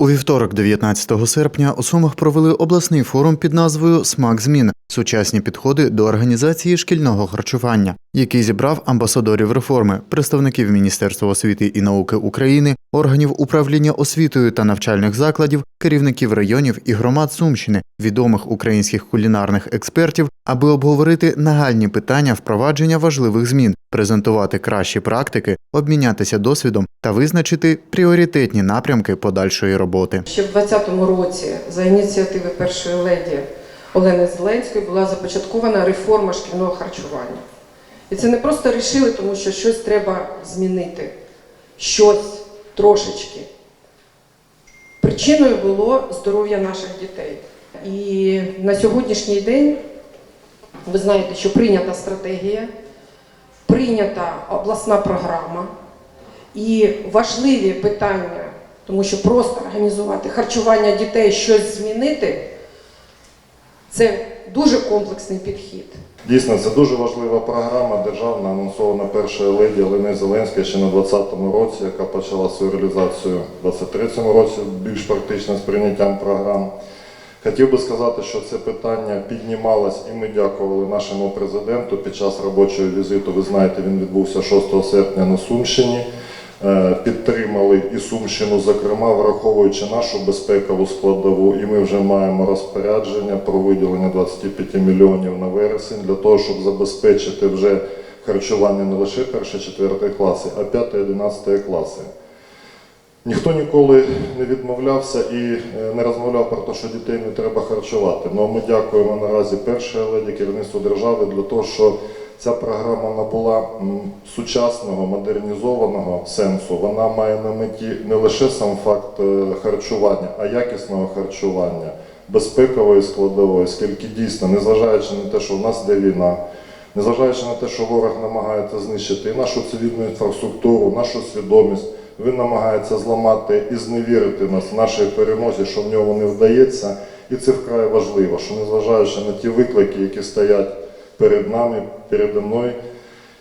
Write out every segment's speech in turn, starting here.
У вівторок, 19 серпня, у Сумах провели обласний форум під назвою Смак змін сучасні підходи до організації шкільного харчування, який зібрав амбасадорів реформи, представників Міністерства освіти і науки України, органів управління освітою та навчальних закладів, керівників районів і громад Сумщини, відомих українських кулінарних експертів, аби обговорити нагальні питання впровадження важливих змін, презентувати кращі практики, обмінятися досвідом та визначити пріоритетні напрямки подальшої роботи. Ще в 2020 році за ініціативи першої леді Олени Зеленської була започаткована реформа шкільного харчування. І це не просто рішили, тому що щось треба змінити, щось трошечки. Причиною було здоров'я наших дітей. І на сьогоднішній день ви знаєте, що прийнята стратегія, прийнята обласна програма. І важливі питання, тому що просто організувати харчування дітей, щось змінити це дуже комплексний підхід. Дійсно, це дуже важлива програма державна, анонсована першою леді Олени Зеленської ще на 2020 році, яка почала свою реалізацію у 2023 році більш практично з прийняттям програм. Хотів би сказати, що це питання піднімалось, і ми дякували нашому президенту під час робочого візиту. Ви знаєте, він відбувся 6 серпня на Сумщині. Е, Підтримали і Сумщину, зокрема, враховуючи нашу безпекову складову, і ми вже маємо розпорядження про виділення 25 мільйонів на вересень для того, щоб забезпечити вже харчування не лише 1-4 класи, а 5-11 класи. Ніхто ніколи не відмовлявся і е, не розмовляв про те, що дітей не треба харчувати. Ну ми дякуємо наразі першій леді керівництву держави для того, що ця програма набула сучасного модернізованого сенсу. Вона має на меті не лише сам факт е, харчування, а якісного харчування, безпекової складової, оскільки дійсно, незважаючи на те, що в нас йде війна. Незважаючи на те, що ворог намагається знищити і нашу цивільну інфраструктуру, нашу свідомість, він намагається зламати і зневірити нас в нашій перемозі, що в ньому не вдається. І це вкрай важливо, що незважаючи на ті виклики, які стоять перед нами, передо мною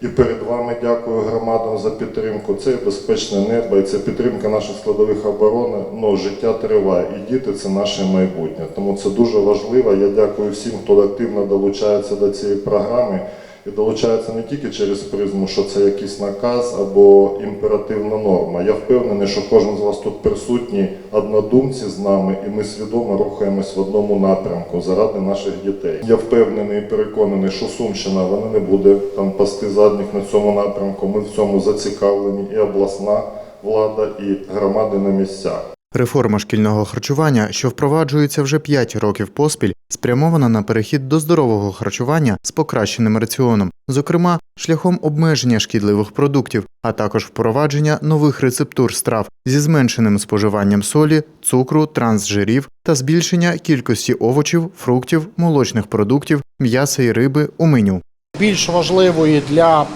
і перед вами, дякую громадам за підтримку. Це безпечне небо, і це підтримка наших складових оборони. Ну, життя триває, і діти це наше майбутнє. Тому це дуже важливо. Я дякую всім, хто активно долучається до цієї програми. І долучається не тільки через призму, що це якийсь наказ або імперативна норма. Я впевнений, що кожен з вас тут присутній однодумці з нами, і ми свідомо рухаємось в одному напрямку заради наших дітей. Я впевнений і переконаний, що Сумщина вона не буде там пасти задніх на цьому напрямку. Ми в цьому зацікавлені, і обласна влада, і громади на місцях. Реформа шкільного харчування, що впроваджується вже 5 років поспіль, спрямована на перехід до здорового харчування з покращеним раціоном, зокрема шляхом обмеження шкідливих продуктів, а також впровадження нових рецептур страв зі зменшеним споживанням солі, цукру, трансжирів та збільшення кількості овочів, фруктів, молочних продуктів, м'яса і риби у меню. Більш важливої для е,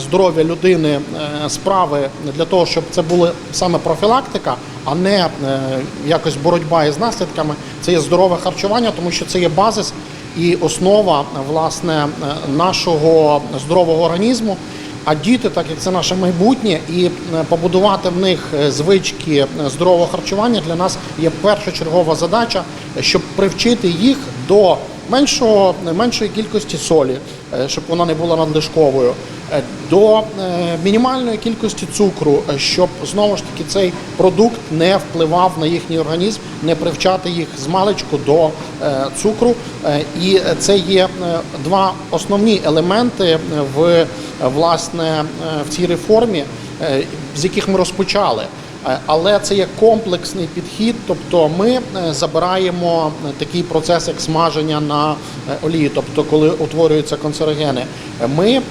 здоров'я людини е, справи для того, щоб це була саме профілактика, а не е, якось боротьба із наслідками. Це є здорове харчування, тому що це є базис і основа власне нашого здорового організму. А діти, так як це наше майбутнє, і побудувати в них звички здорового харчування для нас є першочергова задача, щоб привчити їх до меншого, меншої кількості солі, е, щоб вона не була надлишковою, е, до е, мінімальної кількості цукру, щоб знову ж таки цей продукт не впливав на їхній організм, не привчати їх з маличку до цукру. І це є два основні елементи в власне в цій реформі, з яких ми розпочали. Е, Але це є комплексний підхід, тобто ми е, забираємо е, такий процес, як смаження на олії, тобто коли утворюються канцерогени. Е, Ми е,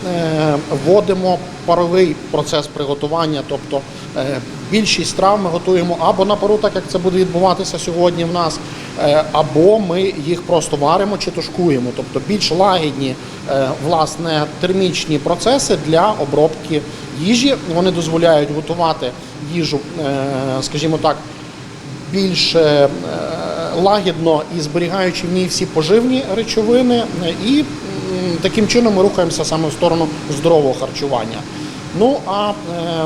вводимо паровий процес приготування, тобто е, більшість страв ми готуємо або на пару, так як це буде відбуватися сьогодні в нас, е, або ми їх просто варимо чи тушкуємо, тобто більш лагідні е, власне термічні процеси для обробки їжі. Вони дозволяють готувати їжу, е, скажімо так, більш е, лагідно і зберігаючи в ній всі поживні речовини, е, і таким чином ми рухаємося саме в сторону здорового харчування. Ну а е,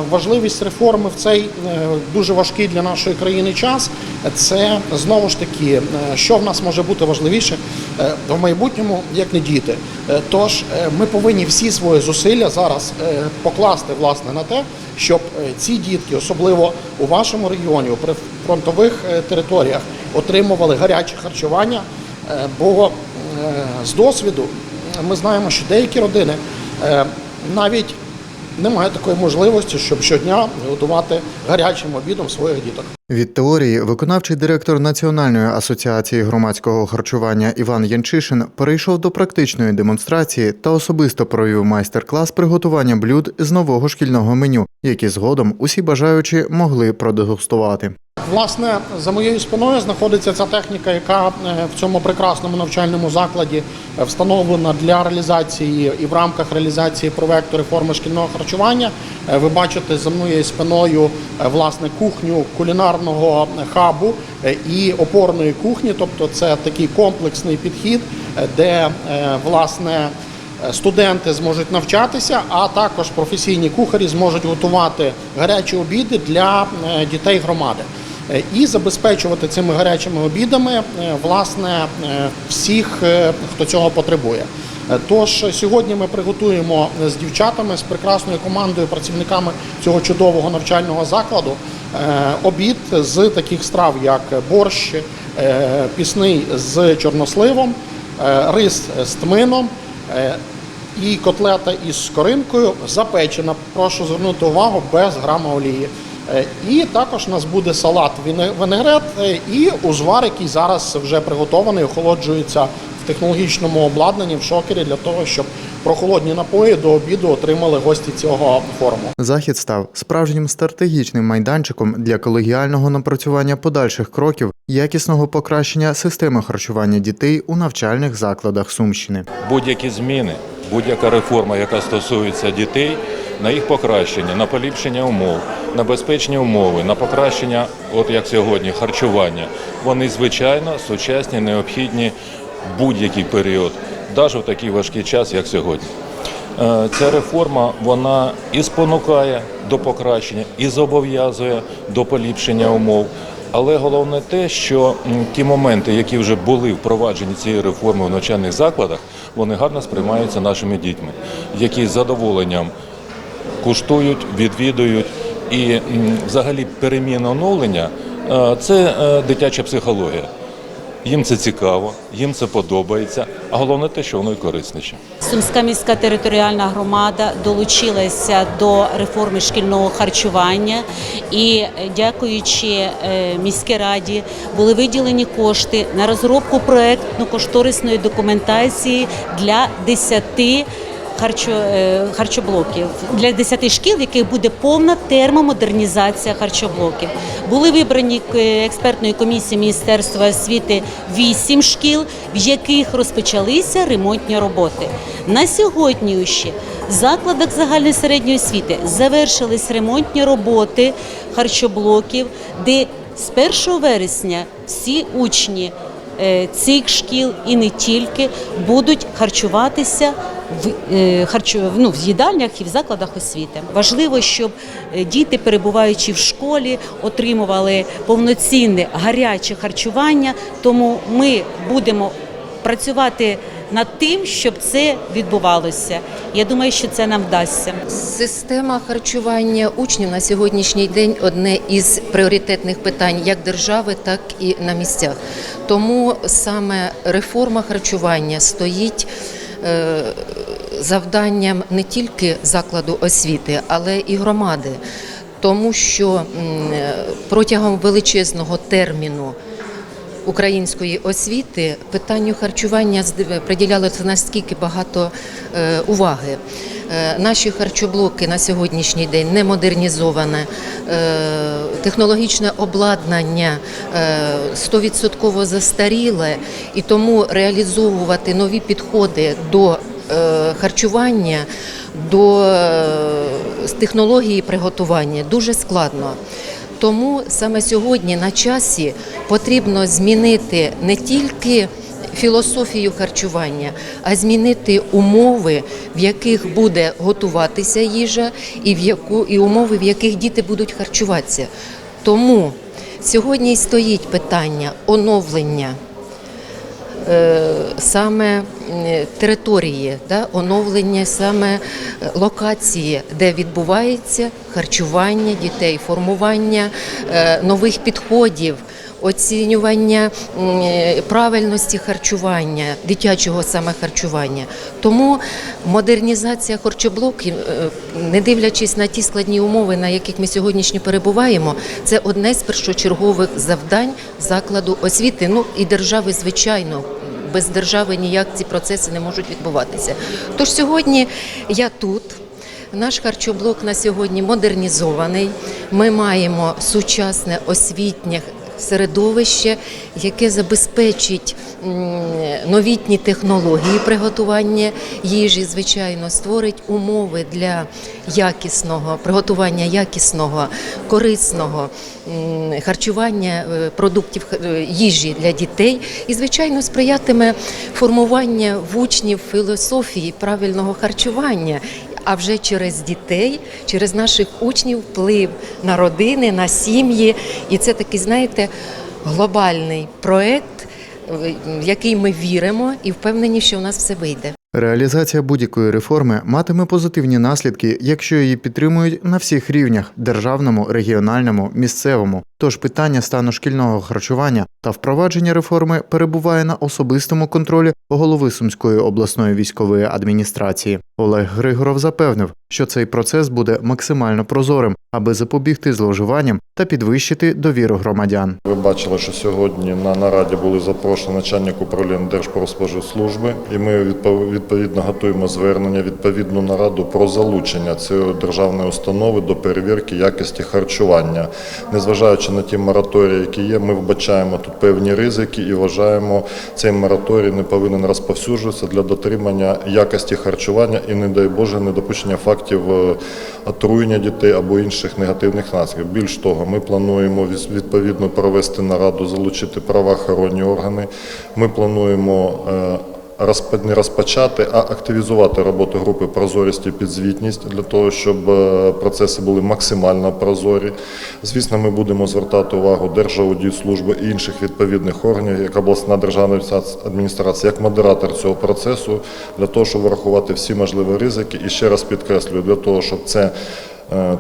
важливість реформи в цей е, дуже важкий для нашої країни час це знову ж таки, що в нас може бути важливіше в майбутньому, як не діти. Е, Тож е, ми повинні всі свої зусилля зараз е, покласти власне на те, щоб е, ці дітки, особливо у вашому регіоні, у прифронтових е, територіях, отримували гаряче харчування. Е, Бо е, з досвіду ми знаємо, що деякі родини е, навіть немає такої можливості, щоб щодня готувати гарячим обідом своїх діток. Від теорії виконавчий директор Національної асоціації громадського харчування Іван Янчишин перейшов до практичної демонстрації та особисто провів майстер-клас приготування блюд з нового шкільного меню, які згодом усі бажаючі могли продегустувати. Власне, за моєю спиною знаходиться ця техніка, яка е, в цьому прекрасному навчальному закладі е, встановлена для реалізації і в рамках реалізації проекту реформи шкільного харчування. Е, Ви бачите за моєю спиною власне кухню кулінарного хабу і опорної кухні, тобто це такий комплексний підхід, де власне. Студенти зможуть навчатися, а також професійні кухарі зможуть готувати гарячі обіди для дітей громади і забезпечувати цими гарячими обідами е, власне е, всіх, е, хто цього потребує. Тож сьогодні ми приготуємо з дівчатами з прекрасною командою, працівниками цього чудового навчального закладу обід з таких страв, як борщ пісний з чорносливом, рис з тмином. І котлета із скоринкою запечена. Прошу звернути увагу без грама олії. Е, І також у нас буде салат винегрет е, і узвар, який зараз вже приготований, охолоджується в технологічному обладнанні в шокері для того, щоб прохолодні напої до обіду отримали гості цього форуму. Захід став справжнім стратегічним майданчиком для колегіального напрацювання подальших кроків якісного покращення системи харчування дітей у навчальних закладах Сумщини. будь-які зміни, будь-яка реформа, яка стосується дітей, на їх покращення, на поліпшення умов, на безпечні умови, на покращення, от як сьогодні, харчування, вони звичайно сучасні, необхідні будь-який період, навіть в такий важкий час, як сьогодні. Е, Ця реформа вона і спонукає до покращення, і зобов'язує до поліпшення умов. Але головне те, що ті моменти, які вже були впроваджені цією реформою в навчальних закладах, вони гарно сприймаються нашими дітьми, які з задоволенням куштують, відвідують. І взагалі переміна оновлення е, це е, дитяча психологія. Їм це цікаво, їм це подобається, а головне те, що воно і корисніше. Сумська міська територіальна громада долучилася до реформи шкільного харчування і, дякуючи е, міській раді, були виділені кошти на розробку проектно-кошторисної документації для 10 харчо, е, харчоблоків для 10 шкіл, в яких буде повна термомодернізація харчоблоків. Були вибрані е, експертною комісією Міністерства освіти 8 шкіл, в яких розпочалися ремонтні роботи. На сьогодні ще в закладах загальної середньої освіти завершились ремонтні роботи харчоблоків, де з 1 вересня всі учні е, цих шкіл і не тільки будуть харчуватися в, е, харчу, ну, в їдальнях і в закладах освіти. Важливо, щоб е, діти, перебуваючи в школі, отримували повноцінне гаряче харчування, тому ми будемо працювати над тим, щоб це відбувалося. Я думаю, що це нам вдасться. Система харчування учнів на сьогоднішній день одне із пріоритетних питань як держави, так і на місцях. Тому саме реформа харчування стоїть завданням не тільки закладу освіти, але і громади. Тому що е, протягом величезного терміну української освіти питанню харчування приділялося наскільки багато е, уваги. Е, Наші харчоблоки на сьогоднішній день не модернізоване, е, технологічне обладнання е, 100% застаріле, і тому реалізовувати нові підходи до е, харчування, до е, технології приготування дуже складно. Тому саме сьогодні на часі потрібно змінити не тільки філософію харчування, а змінити умови, в яких буде готуватися їжа, і в яку і умови, в яких діти будуть харчуватися. Тому сьогодні і стоїть питання оновлення е, саме території, да, оновлення саме е, локації, де відбувається харчування дітей, формування е, нових підходів. Оцінювання е, правильності харчування, дитячого саме харчування. Тому модернізація харчоблоків, е, не дивлячись на ті складні умови, на яких ми сьогоднішні перебуваємо, це одне з першочергових завдань закладу освіти. Ну і держави, звичайно, без держави ніяк ці процеси не можуть відбуватися. Тож сьогодні я тут. Наш харчоблок на сьогодні модернізований. Ми маємо сучасне освітнє середовище, яке забезпечить новітні технології приготування їжі, звичайно, створить умови для якісного приготування якісного, корисного харчування е, продуктів е, їжі для дітей і, звичайно, сприятиме формування в учнів філософії правильного харчування. А вже через дітей, через наших учнів вплив на родини, на сім'ї. І це такий, знаєте, глобальний проект, в який ми віримо і впевнені, що у нас все вийде. Реалізація будь-якої реформи матиме позитивні наслідки, якщо її підтримують на всіх рівнях державному, регіональному, місцевому. Тож питання стану шкільного харчування та впровадження реформи перебуває на особистому контролі голови Сумської обласної військової адміністрації. Олег Григоров запевнив, що цей процес буде максимально прозорим, аби запобігти зловживанням та підвищити довіру громадян. Ви бачили, що сьогодні на нараді були запрошені начальник управління Держпродспоживслужби, і ми відпов- відповідно готуємо звернення відповідну нараду про залучення цієї державної установи до перевірки якості харчування. Незважаючи на ті мораторії, які є, ми вбачаємо тут певні ризики і вважаємо, цей мораторій не повинен розповсюджуватися для дотримання якості харчування і, не дай Боже, недопущення фактів е, отруєння дітей або інших негативних наслідків. Більш того, ми плануємо відповідно провести нараду, залучити правоохоронні органи. Ми плануємо е, не розпочати, а активізувати роботу групи прозорість і підзвітність для того, щоб е, процеси були максимально прозорі. Звісно, ми будемо звертати увагу Держаудитслужби і інших відповідних органів, як обласна державна адміністрація, як модератор цього процесу, для того, щоб врахувати всі можливі ризики. І ще раз підкреслюю, для того, щоб це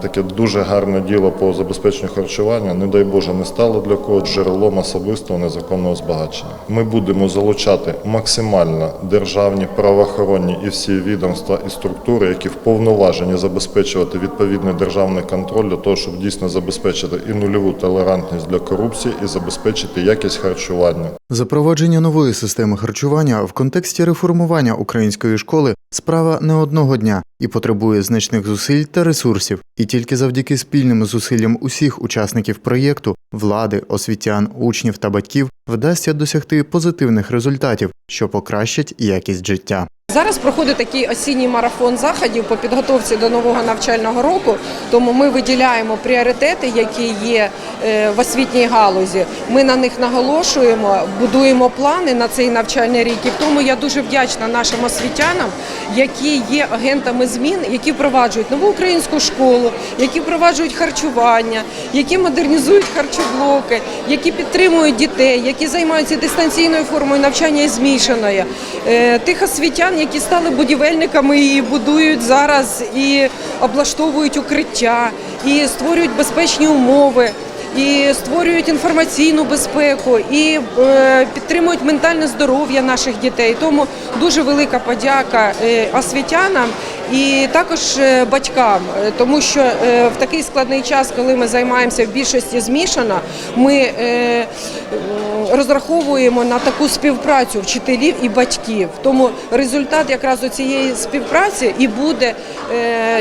таке дуже гарне діло по забезпеченню харчування, не дай Боже, не стало для кого джерелом особистого незаконного збагачення. Ми будемо залучати максимально державні, правоохоронні і всі відомства і структури, які вповноважені забезпечувати відповідний державний контроль для того, щоб дійсно забезпечити і нульову толерантність для корупції, і забезпечити якість харчування. Запровадження нової системи харчування в контексті реформування української школи справа не одного дня і потребує значних зусиль та ресурсів. І тільки завдяки спільним зусиллям усіх учасників проєкту влади, освітян, учнів та батьків вдасться досягти позитивних результатів, що покращать якість життя. Зараз проходить такий осінній марафон заходів по підготовці до нового навчального року. Тому ми виділяємо пріоритети, які є е, в освітній галузі. Ми на них наголошуємо, будуємо плани на цей навчальний рік. І тому я дуже вдячна нашим освітянам, які є агентами змін, які впроваджують нову українську школу, які впроваджують харчування, які модернізують харчоблоки, які підтримують дітей, які займаються дистанційною формою навчання і змішаною. Е, Тих освітян, які стали будівельниками і будують зараз і облаштовують укриття, і створюють безпечні умови. І створюють інформаційну безпеку, і е, підтримують ментальне здоров'я наших дітей. Тому дуже велика подяка е, освітянам і також е, батькам, е, тому що е, в такий складний час, коли ми займаємося в більшості змішано, ми розраховуємо на таку співпрацю вчителів і батьків. Тому результат якраз у цієї співпраці і буде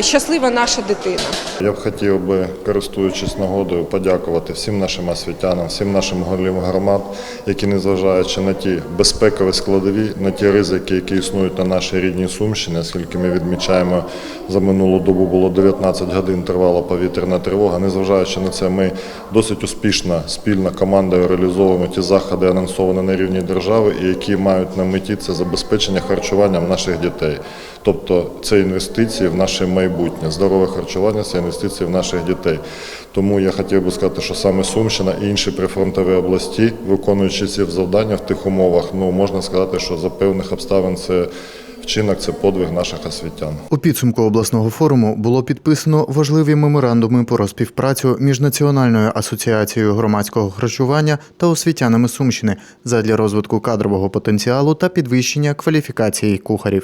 щаслива наша дитина. Я б хотів би, користуючись нагодою, подякувати всім нашим освітянам, всім нашим голів громад, які, незважаючи на ті безпекові складові, на ті ризики, які існують на нашій рідній Сумщині, оскільки ми відмічаємо відзначаємо за минулу добу було 19 годин тривала повітряна тривога. Незважаючи на це, ми досить успішно спільно командою реалізовуємо ті заходи, анонсовані на рівні держави, і які мають на меті це забезпечення харчуванням наших дітей. Тобто це інвестиції в наше майбутнє. Здорове харчування це інвестиції в наших дітей. Тому я хотів би сказати, що саме Сумщина і інші прифронтові області, виконуючи ці завдання в тих умовах, ну можна сказати, що за певних обставин це вчинок, це подвиг наших освітян. У підсумку обласного форуму було підписано важливі меморандуми про співпрацю між Національною асоціацією громадського харчування та освітянами Сумщини задля розвитку кадрового потенціалу та підвищення кваліфікації кухарів.